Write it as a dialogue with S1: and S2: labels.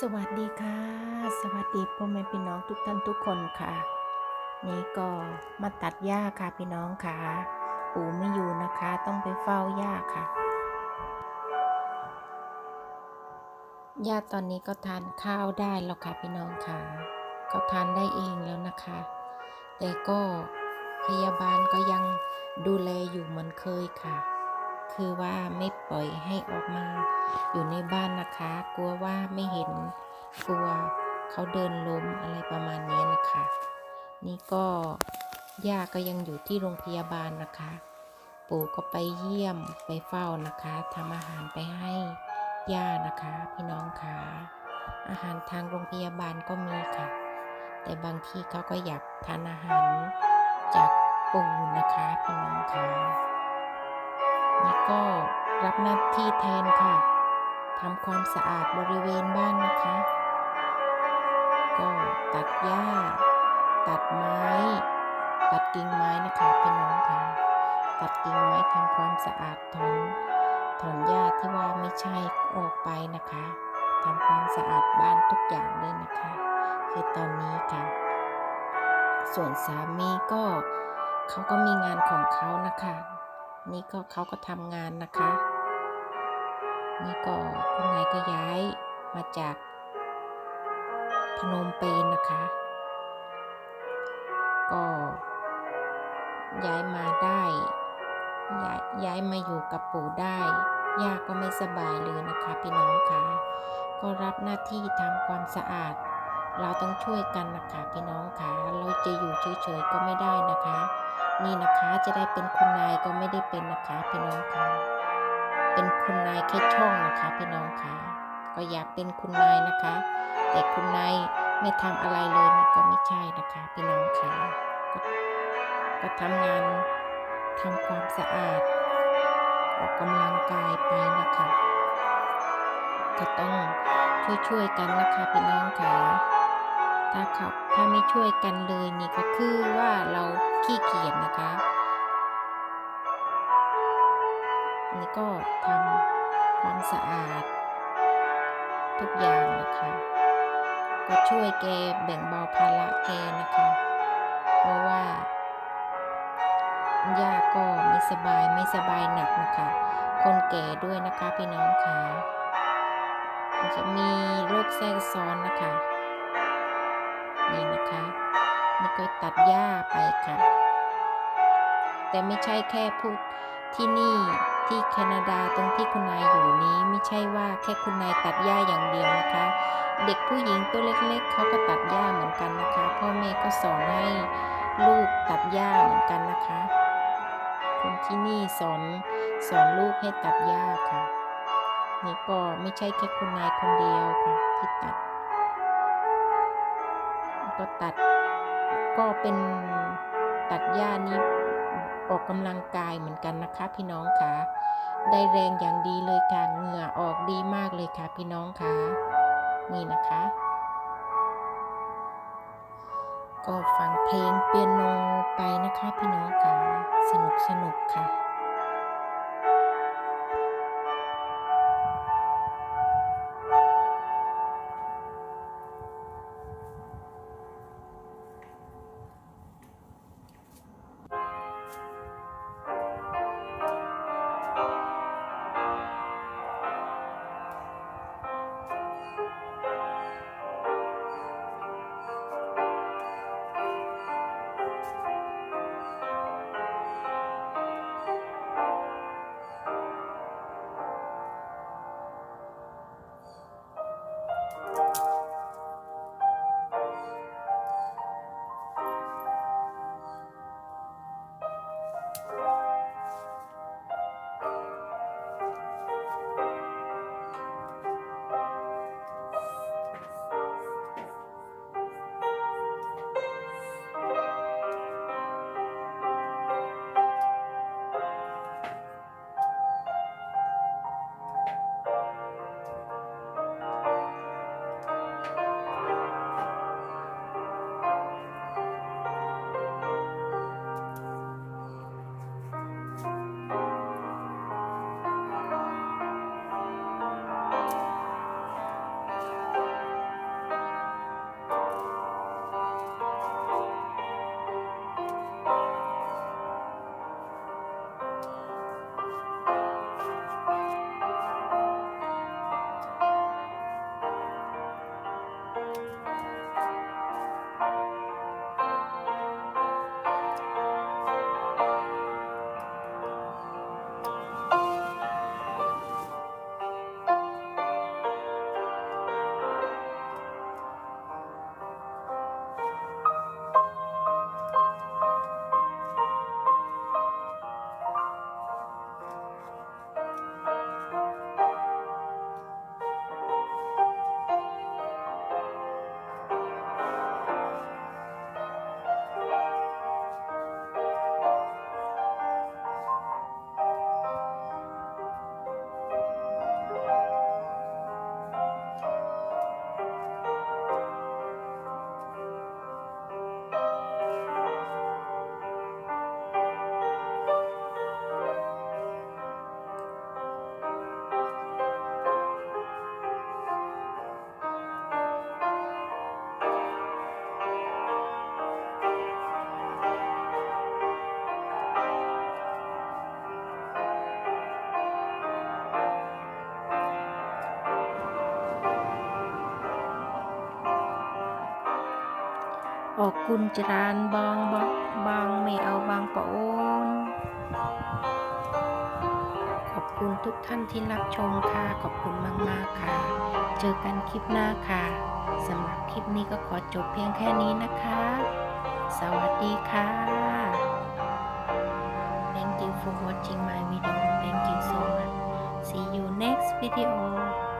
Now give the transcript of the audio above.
S1: สวัสดีค่ะ สวัสดีพ่อแม่พี่น้องทุกท่านทุกคนค่ะ นี่ก็มาตัดหญ้าค่ะพี่น้องค่ะ ปู่ไม่อยู่นะคะ ต้องไปเฝ้าหญ้าค่ะหญ้าตอนนี้ก็ทานข้าวได้แล้วค่ะพี่น้องค่ะก็ทานได้เองแล้วนะคะ แต่ก็พยาบาลก็ยังดูแลอยู่เหมือนเคยค่ะ คือว่าไม่ปล่อยให้ออกมา อยู่ในบ้านนะคะ กลัวว่าไม่เห็นกลัวเขาเดินล้มอะไรประมาณนี้นะคะ นี่ก็ย่าก็ยังอยู่ที่โรงพยาบาลนะคะ ปู่ก็ไปเยี่ยมไปเฝ้านะคะทำอาหารไปให้ย่านะคะ พี่น้องคะอาหารทางโรงพยาบาลก็มีค่ะ แต่บางทีเขาก็อยากทานอาหารจากปู่นะคะพี่น้อง ก็รับหน้าที่แทนค่ะทำความสะอาดบริเวณบ้านนะคะ ก็ตัดหญ้า ตัดไม้ ตัดกิ่งไม้นะคะพี่น้องค่ะ ตัดกิ่งไม้ทำความสะอาดถอนถอนหญ้าที่ว่าไม่ใช่ออกไปนะคะทำความสะอาดบ้านทุกอย่างเลยนะคะ คือตอนนี้ค่ะ ส่วนสามีก็เขาก็มีงานของเขานะคะ นี่ก็เขาก็ทำงานนะคะ นี่ก็คุณนายก็ย้ายมาจากพนมเปญนะคะ ก็ ย้ายมาได้ย้ายย้ายมาอยู่กับปู่ได้ย่าก็ไม่สบายเลยนะคะพี่น้องค่ะก็รับหน้าที่ทำความสะอาด เราต้องช่วยกันนะคะพี่น้องค่ะเราจะอยู่เฉยๆก็ไม่ได้นะคะ นี่นะคะจะได้เป็นคุณนายก็ไม่ได้เป็นนะคะพี่น้องคะเป็นคุณนายแค่ช่องนะคะพี่น้องคะก็อยากเป็นคุณนายนะคะ แต่คุณนายไม่ทำอะไรเลยนี่ก็ไม่ใช่นะคะ พี่น้องคะก็ก็ทำงานทำความสะอาด ออกกำลังกายไปนะคะก็ต้องช่วยๆกันนะคะพี่น้องคะถ้าเขา ถ้าไม่ช่วยกันเลยนี่ก็คือว่าเราขี้เกียจนะคะนี่ก็ทำความสะอาด ทุกอย่างนะคะ ก็ช่วยแกแบ่งเบาภาระแกนะคะ เพราะว่าย่าก็ไม่สบายไม่สบายหนักนะคะ คนแก่ด้วยนะคะพี่น้องค่ะจะมีโรคแทรกซ้อนนะคะ นี่นะคะนี่ก็ตัดหญ้าไปค่ะ แต่ไม่ใช่แค่พูดที่นี่ที่แคนาดาตรงที่คุณนายอยู่นี้ไม่ใช่ว่าแค่คุณนายตัดหญ้าอย่างเดียวนะคะ เด็กผู้หญิงตัวเล็กๆเขาก็ตัดหญ้าเหมือนกันนะคะ พ่อแม่ก็สอนให้ลูกตัดหญ้าเหมือนกันนะคะ คนที่นี่สอนสอนลูกให้ตัดหญ้าค่ะ นี่ก็ไม่ใช่แค่คุณนายคนเดียวค่ะที่ตัด ก็ตัด ก็เป็นตัดหญ้านี้ออกกำลังกายเหมือนกันนะคะ พี่น้องค่ะได้แรงอย่างดีเลยค่ะเหงื่อออกดีมากเลยค่ะ พี่น้องค่ะนี่นะคะ ก็ฟังเพลงเปียโนไปนะคะ พี่น้องค่ะสนุกสนุกค่ะ ออกกุญจรานบองบองบางไม่เอาบางปอนขอบคุณทุกท่านที่รับชมค่ะขอบคุณมากๆค่ะ เจอกันคลิปหน้าค่ะสำหรับคลิปนี้ก็ขอจบเพียงแค่นี้นะคะ สวัสดีค่ะ Thank you for watching my video. Thank you so much. See you next video.